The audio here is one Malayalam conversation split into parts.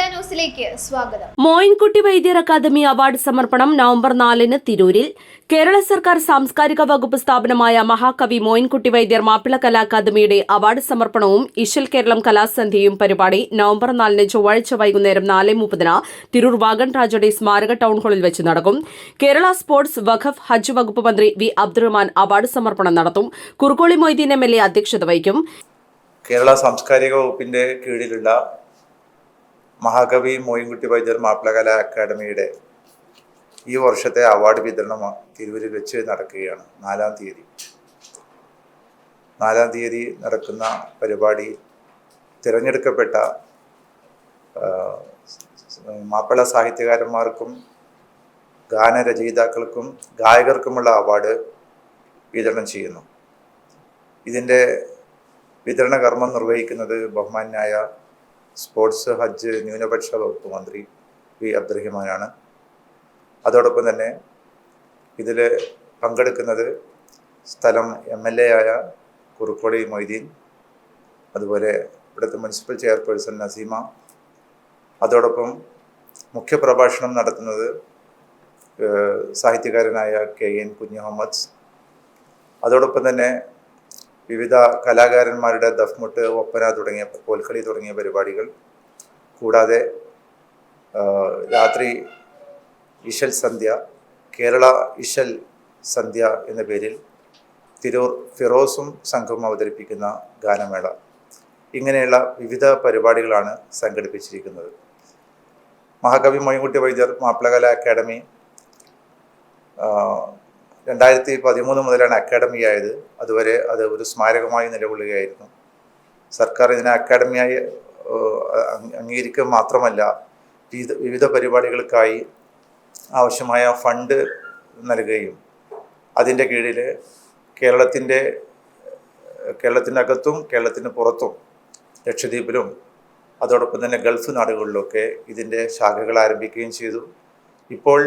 ന്യൂസിലേക്ക് സ്വാഗതം. മോയിൻകുട്ടി വൈദ്യർ അക്കാദമി അവാർഡ് സമർപ്പണം നവംബർ നാലിന് തിരൂരിൽ. കേരള സർക്കാർ സാംസ്കാരിക വകുപ്പ് സ്ഥാപനമായ മഹാകവി മോയിൻകുട്ടി വൈദ്യർ മാപ്പിള കലാ അക്കാദമിയുടെ അവാർഡ് സമർപ്പണവും ഇഷൽ കേരളം കലാസന്ധ്യയും പരിപാടി നവംബർ നാലിന് ചൊവ്വാഴ്ച വൈകുന്നേരം നാല് മുപ്പതിന് തിരൂർ വാഗൺ രാജയുടെ സ്മാരക ടൗൺ ഹാളിൽ വെച്ച് നടക്കും. കേരള സ്പോർട്സ് വഖഫ് ഹജ്ജ് വകുപ്പ് മന്ത്രി വി അബ്ദുറഹ്മാൻ അവാർഡ് സമർപ്പണം നടത്തും. Kurukkoli Moideen M L A അധ്യക്ഷത വഹിക്കും. കേരള സാംസ്കാരിക വകുപ്പിന്റെ കീഴിലുള്ള മഹാകവി മോയിൻകുട്ടി വൈദ്യർ മാപ്പിളകല അക്കാദമിയുടെ ഈ വർഷത്തെ അവാർഡ് വിതരണം തിരുവരിൽ വെച്ച് നടക്കുകയാണ് നാലാം തീയതി. നാലാം തീയതി നടക്കുന്ന പരിപാടി തിരഞ്ഞെടുക്കപ്പെട്ട മാപ്പിള സാഹിത്യകാരന്മാർക്കും ഗാനരചയിതാക്കൾക്കും ഗായകർക്കുമുള്ള അവാർഡ് വിതരണം ചെയ്യുന്നു. ഇതിന്റെ വിതരണ കർമ്മം നിർവഹിക്കുന്നത് ബഹുമാന്യായ സ്പോർട്സ് ഹജ്ജ് ന്യൂനപക്ഷ വകുപ്പ് മന്ത്രി വി അബ്ദുറഹിമാനാണ്. അതോടൊപ്പം തന്നെ ഇതിൽ പങ്കെടുക്കുന്നത് സ്ഥലം എം എൽ എ ആയ കുറുക്കോടി മൊയ്തീൻ അതുപോലെ ഇവിടുത്തെ മുനിസിപ്പൽ ചെയർപേഴ്സൺ നസീമ. അതോടൊപ്പം മുഖ്യപ്രഭാഷണം നടത്തുന്നത് സാഹിത്യകാരനായ കെ എൻ കുഞ്ഞുഹമ്മദ്. അതോടൊപ്പം തന്നെ വിവിധ കലാകാരന്മാരുടെ ദഫ്മുട്ട് ഒപ്പന തുടങ്ങിയ കോൽക്കളി തുടങ്ങിയ പരിപാടികൾ. കൂടാതെ രാത്രി ഇഷൽ സന്ധ്യ കേരള ഇഷൽ സന്ധ്യ എന്ന പേരിൽ തിരൂർ ഫിറോസും സംഘവും അവതരിപ്പിക്കുന്ന ഗാനമേള. ഇങ്ങനെയുള്ള വിവിധ പരിപാടികളാണ് സംഘടിപ്പിച്ചിരിക്കുന്നത്. മഹാകവി മൊയ്ൻകുട്ടി വൈദ്യർ മാപ്പിളകല അക്കാദമി രണ്ടായിരത്തി പതിമൂന്ന് മുതലാണ് അക്കാഡമി ആയത്. അതുവരെ അത് ഒരു സ്മാരകമായി നിലകൊള്ളുകയായിരുന്നു. സർക്കാർ ഇതിനെ അക്കാഡമിയായി അംഗീകരിക്കുക മാത്രമല്ല വിവിധ വിവിധ പരിപാടികൾക്കായി ആവശ്യമായ ഫണ്ട് നൽകുകയും അതിന്റെ കീഴിൽ കേരളത്തിന്റെ അകത്തും കേരളത്തിന് പുറത്തും ലക്ഷദ്വീപിലും അതോടൊപ്പം തന്നെ ഗൾഫ് നാടുകളിലൊക്കെ ഇതിന്റെ ശാഖകൾ ആരംഭിക്കുകയും ചെയ്തു. ഇപ്പോൾ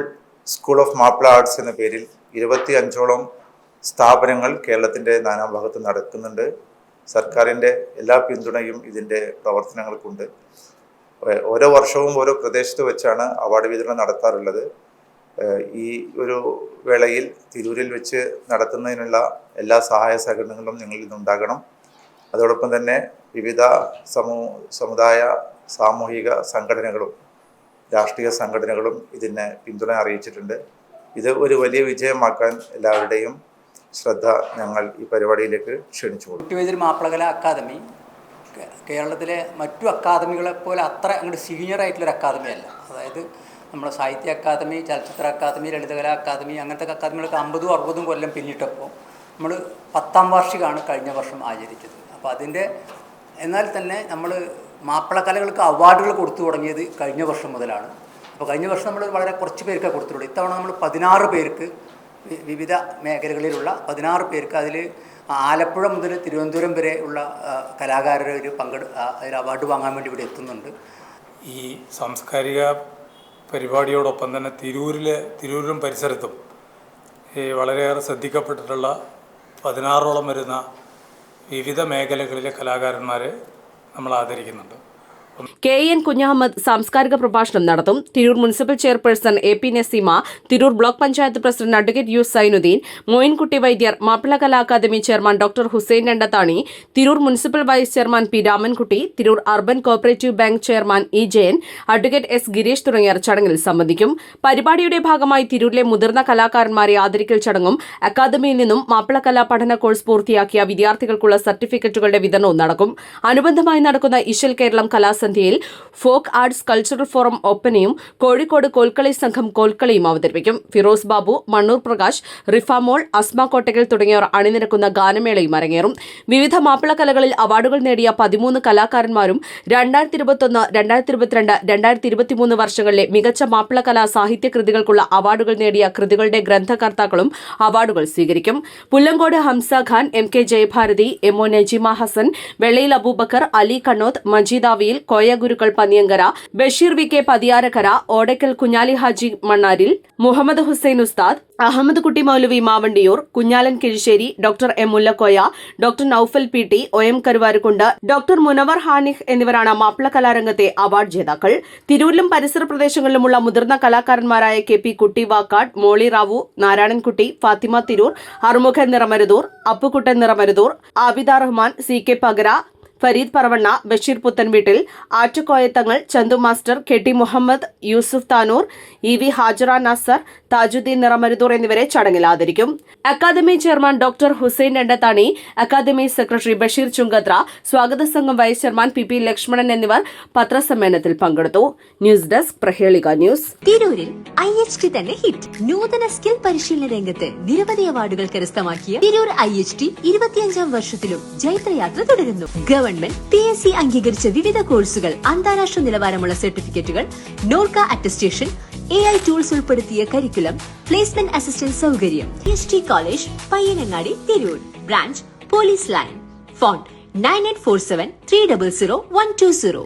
സ്കൂൾ ഓഫ് മാപ്പിള ആർട്സ് എന്ന പേരിൽ ഇരുപത്തി അഞ്ചോളം സ്ഥാപനങ്ങൾ കേരളത്തിന്റെ നാനാ ഭാഗത്ത് നടക്കുന്നുണ്ട്. സർക്കാരിന്റെ എല്ലാ പിന്തുണയും ഇതിന്റെ പ്രവർത്തനങ്ങൾക്കുണ്ട്. ഓരോ വർഷവും ഓരോ പ്രദേശത്ത് വെച്ചാണ് അവാർഡ് വിതരണം നടത്താറുള്ളത്. ഈ ഒരു വേളയിൽ തിരൂരിൽ വെച്ച് നടത്തുന്നതിനുള്ള എല്ലാ സഹായ സഹകരണങ്ങളും നിങ്ങളിൽ നിന്നുണ്ടാകണം. അതോടൊപ്പം തന്നെ വിവിധ സമൂ സമുദായ സാമൂഹിക സംഘടനകളും രാഷ്ട്രീയ സംഘടനകളും ഇതിനെ പിന്തുണ അറിയിച്ചിട്ടുണ്ട്. ഇത് ഒരു വലിയ വിജയമാക്കാൻ എല്ലാവരുടെയും ശ്രദ്ധ ഞങ്ങൾ ഈ പരിപാടിയിലേക്ക് ക്ഷണിച്ചു കൊടുക്കും മാപ്പിളകല അക്കാദമി കേരളത്തിലെ മറ്റു അക്കാദമികളെ പോലെ അത്ര അങ്ങോട്ട് സീനിയർ ആയിട്ടുള്ളൊരു അക്കാദമി അല്ല. അതായത് നമ്മുടെ സാഹിത്യ അക്കാദമി ചലച്ചിത്ര അക്കാദമി ലളിതകലാ അക്കാദമി അങ്ങനത്തെ അക്കാദമികളൊക്കെ അമ്പതും അറുപതും കൊല്ലം പിന്നിട്ടപ്പോൾ നമ്മൾ പത്താം വാർഷികമാണ് കഴിഞ്ഞ വർഷം ആചരിച്ചത്. അപ്പോൾ അതിന്റെ എന്നാൽ തന്നെ നമ്മൾ മാപ്പിളക്കലകൾക്ക് അവാർഡുകൾ കൊടുത്തു തുടങ്ങിയത് കഴിഞ്ഞ വർഷം മുതലാണ്. അപ്പോൾ കഴിഞ്ഞ വർഷം നമ്മൾ വളരെ കുറച്ച് പേർക്കാണ് കൊടുത്തിട്ടുള്ളൂ. ഇത്തവണ നമ്മൾ പതിനാറ് പേർക്ക് വിവിധ മേഖലകളിലുള്ള പതിനാറ് പേർക്ക് അതിൽ ആലപ്പുഴ മുതൽ തിരുവനന്തപുരം വരെ ഉള്ള കലാകാരർ ഒരു പങ്കെടു അതിൽ അവാർഡ് വാങ്ങാൻ വേണ്ടി ഇവിടെ എത്തുന്നുണ്ട്. ഈ സാംസ്കാരിക പരിപാടിയോടൊപ്പം തന്നെ തിരൂരിലെ തിരൂരിലും പരിസരത്തും ഈ വളരെയേറെ ശ്രദ്ധിക്കപ്പെട്ടിട്ടുള്ള പതിനാറോളം വരുന്ന വിവിധ മേഖലകളിലെ കലാകാരന്മാരെ നമ്മൾ ആദരിക്കുന്നുണ്ട്. കെ എൻ കുഞ്ഞഹമ്മദ് സാംസ്കാരിക പ്രഭാഷണം നടത്തും. Tirur municipal chairperson A P Naseema Tirur block panchayat president advocate U Sainuddin Moyinkutty Vaidyar Mappila Kala academy chairman doctor Hussain Randathani Tirur municipal vice chairman P Ramankutty Tirur urban cooperative bank chairman E Jayan advocate S Girish തുടങ്ങിയവർ ചടങ്ങിൽ സംബന്ധിക്കും. പരിപാടിയുടെ ഭാഗമായി തിരൂരിലെ മുതിർന്ന കലാകാരന്മാരെ ആദരിക്കൽ ചടങ്ങും അക്കാദമിയിൽ നിന്നും മാപ്പിള കലാ പഠന കോഴ്സ് പൂർത്തിയാക്കിയ വിദ്യാർത്ഥികൾക്കുള്ള സർട്ടിഫിക്കറ്റുകളുടെ വിതരണവും നടക്കും. അനുബന്ധമായി നടക്കുന്ന ഇശൽ കേരളം കലാസന്ധ്യ കലാസന്ധ്യയിൽ ഫോക്ക് ആർട്സ് കൾച്ചറൽ ഫോറം ഒപ്പനയും കോഴിക്കോട് കോൽക്കളി സംഘം കോൽക്കളിയും അവതരിപ്പിക്കും. ഫിറോസ് ബാബു മണ്ണൂർ പ്രകാശ് റിഫാമോൾ അസ്മ കോട്ടകൽ തുടങ്ങിയവർ അണിനിരക്കുന്ന ഗാനമേളയും അരങ്ങേറും. വിവിധ മാപ്പിള കലകളിൽ അവാർഡുകൾ നേടിയ പതിമൂന്ന് കലാകാരന്മാരും രണ്ടായിരത്തി ഇരുപത്തൊന്ന് രണ്ടായിരത്തി ഇരുപത്തിരണ്ട് രണ്ടായിരത്തി ഇരുപത്തിമൂന്ന് വർഷങ്ങളിലെ മികച്ച മാപ്പിള കലാ സാഹിത്യ കൃതികൾക്കുള്ള അവാർഡുകൾ നേടിയ കൃതികളുടെ ഗ്രന്ഥകർത്താക്കളും അവാർഡുകൾ സ്വീകരിക്കും. Pullangode Hamsa Khan M K Jayabharathi M O Najima Hasan Vellayil Abubakar Ali Kannoth മജീദാവിയിൽ Koya Gurukkal Panniyankara Basheer V K Pathiyarakkara Odakkal Kunhali Haji Mannaril Muhammad Hussain Ustad Ahmed Kutty Moulavi Mavandiyoor Kunhalan Kizhissery doctor M Mullakoya doctor Naufal P T O M Karuvarakundu doctor Munavar Hanih എന്നിവരാണ് മാപ്പിള കലാരംഗത്തെ അവാർഡ് ജേതാക്കൾ. തിരൂരിലും പരിസര പ്രദേശങ്ങളിലുമുള്ള മുതിർന്ന കലാകാരന്മാരായ K P Kutty Vakkad Moly Rao Narayanankutty Fathima Tirur Arumukhan Niramaruthur Appukuttan Niramaruthur Abida Rahman C K Pakara Fareed Paravanna Basheer Puthanveettil Attukoyathangal Chandu master K T Muhammad Yusuf Tanur E V Hajara Nasar Thajudheen Niramaruthur എന്നിവരെ ചടങ്ങിൽ ആദരിക്കും. Academy chairman doctor Hussain Randathani academy secretary Basheer Chungathara സ്വാഗത സംഘം vice chairman P P Lakshmanan എന്നിവർ പത്രസമ്മേളനത്തിൽ പങ്കെടുത്തു. ന്യൂസ് ഡെസ്ക് പ്രഹേളിക ന്യൂസ്. തിരൂരിൽ ഐ എച്ച് ടി തന്നെ ഹിറ്റ്. നൂതന സ്കിൽ പരിശീലന രംഗത്ത് നിരവധി അവാർഡുകൾ കരസ്ഥമാക്കിയ തിരൂർ ഐ എച്ച് ടി ഇരുപത്തിയഞ്ചാം വർഷത്തിലും ജൈത്രയാത്ര തുടരുന്നു. ഗവൺമെന്റ് പി എസ് സി അംഗീകരിച്ച വിവിധ കോഴ്സുകൾ അന്താരാഷ്ട്ര നിലവാരമുള്ള സർട്ടിഫിക്കറ്റുകൾ NORKA attestation A I tools ഉൾപ്പെടുത്തിയ കരിക്കുലം പ്ലേസ്മെന്റ് അസിസ്റ്റന്റ് സൗകര്യം S T college Payyanangadi Tirur. Branch police line phone nine eight four seven three double zero one two zero